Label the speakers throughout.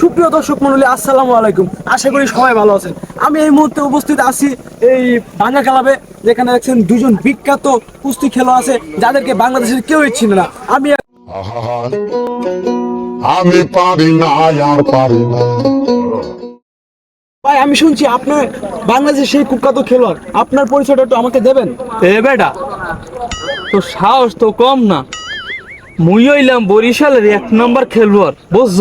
Speaker 1: সুপ্রিয় দর্শক মন্ডলী আসসালামু আলাইকুম। আশা করি সবাই ভালো আছেন। আমি এই মুহূর্তে উপস্থিত আছি এই ভাঙ্গা ক্লাবে যেখানে দেখছেন দুজন বিখ্যাত কুস্তি খেলোয়াড় আছে যাদেরকে বাংলাদেশের কেউই ছিল না। আমি
Speaker 2: আমি পারি না আর পারি না।
Speaker 1: ভাই আমি শুনছি আপনার বাংলাদেশের সেই কুখ্যাত খেলোয়াড়। আপনার পরিচয়টা একটু আমাকে দেবেন?
Speaker 3: এ বেটা তো সাহস তো কম না। মুই হইলাম বরিশালের এক নম্বর খেলোয়াড় বুঝছ?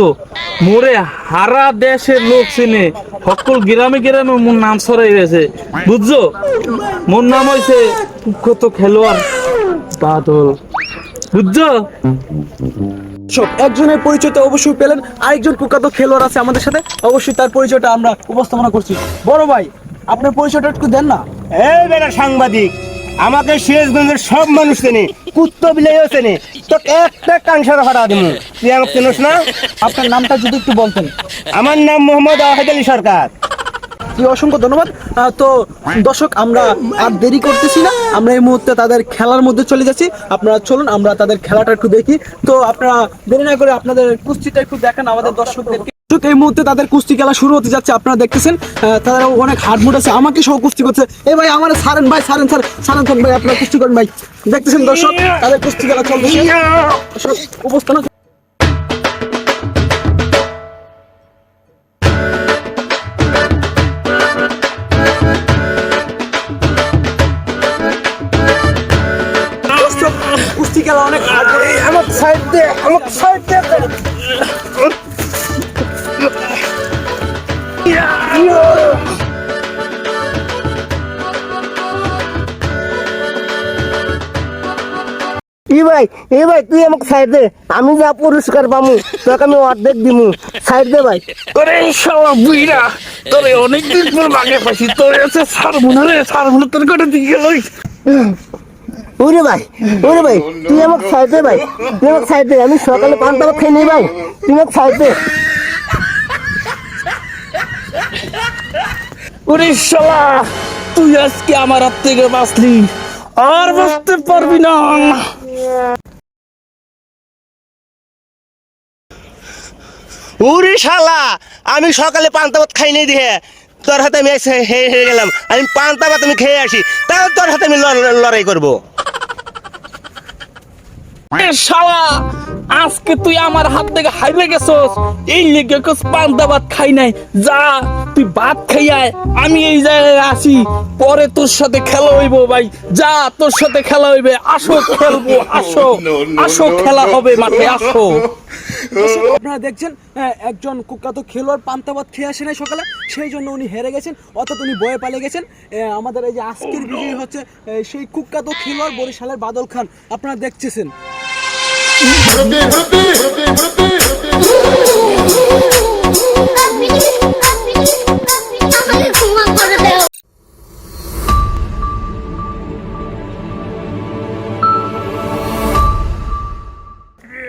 Speaker 3: মোরে হারা দেশের লোক চিনে সকল গ্রামে গ্রামে মোর নাম ছড়াই গেছে বুঝছ? মোর নাম হইছে কত খেলোয়াড় বাদল। বুঝছ?
Speaker 1: সব একজনের পরিচয় তো অবশ্যই পেলেন আরেকজন কুখ্যাত খেলোয়াড় আছে আমাদের সাথে অবশ্যই তার পরিচয়টা আমরা উপস্থাপনা করছি। বড় ভাই আপনার পরিচয়টা একটু দেন না।
Speaker 4: এই বেটা সাংবাদিক আমাকে সিরাজগঞ্জের সব মানুষ চেনে কুত্ত বিলেও চেনে। তো একটা কাংসার ভাড়া দিব তুই আমাকে চেনস না?
Speaker 1: আপনার নামটা যদি একটু বলতেন।
Speaker 4: আমার নাম মোহাম্মদ আহেদ আলী সরকার।
Speaker 1: জি অসংখ্য ধন্যবাদ। তো দর্শক আমরা আর দেরি করতেছি না। আমরা এই মুহূর্তে তাদের খেলার মধ্যে চলে যাচ্ছি। আপনারা চলুন আমরা তাদের খেলাটা একটু দেখি। তো আপনারা দেরি না করে আপনাদের কুস্তিটা একটু দেখান আমাদের দর্শকদেরকে দর্শক, এই মুহূর্তে তাদের কুস্তি খেলা শুরু হতে যাচ্ছে আপনারা দেখতেছেন তারা অনেক হার্ডমুড আছে আমাকে সহ কুস্তি করছে। এই ভাই আমার সারেন ভাই সারেন স্যার সারেন খান ভাই আপনারা কুস্তি করেন ভাই। দেখতেছেন দর্শক তাদের কুস্তি খেলা দর্শক, উপস্থান কুস্তি খেলা অনেক হার্ড
Speaker 4: আমার সাইড দে আমার সাইড দে ই ভাই এ ভাই তুই আমাকে সাইড দে। আমি যা পুরস্কার পামু তোকে আমি অর্ধেক দিমু। সাইড দে ভাই।
Speaker 3: ওরে শালা বুইরা তোরে অনেকদিন পর বাগে পাইছি। তোরে আছে সার মনে রে সার মনে তোর করে দিয়ে গেল
Speaker 4: ওরে ভাই ওরে ভাই তুই আমাকে সাইড দে ভাই। তুই আমাকে সাইড দে আমি সকালে পান্তা খাই নেই ভাই। তুই আমাকে সাইড দে।
Speaker 3: ওরে শালা তুই আজকে আমার হাত থেকে বাঁচলি। আর বাঁচতে পারবি না।
Speaker 4: ওরে শালা, আমি সকালে পান্তা ভাত খাই নাই দিয়ে তোর হাতে আমি হেরে গেলাম। আমি পান্তা ভাত আমি খেয়ে আসি। তাও তোর হাতে আমি লড়- লড়াই করব।
Speaker 3: শালা আজকে তুই আমার হাত থেকে হাইরে গেছস। এই লেগে কস পান্তা ভাত খাই নাই। যা তুই ভাত খাই আমি এই জায়গায় আসি। পরে তোর সাথে খেলা হইব ভাই। যা তোর সাথে খেলা হইবে। আসো খেলব আসো। আসো খেলা হবে মাঠে আসো।
Speaker 1: আপনারা দেখছেন একজন কুখ্যাত খেলোয়াড় পান্তাবাদ খেয়ে আসে নাই সকালে। সেই জন্য উনি হেরে গেছেন অর্থাৎ উনি বয়ে পালিয়ে গেছেন। আমাদের এই যে আজকের বিজয়ী হচ্ছে আহ, সেই কুখ্যাত খেলোয়াড় বরিশালের বাদল খান। আপনারা দেখতেছেন।
Speaker 2: Rupi, what a rupi.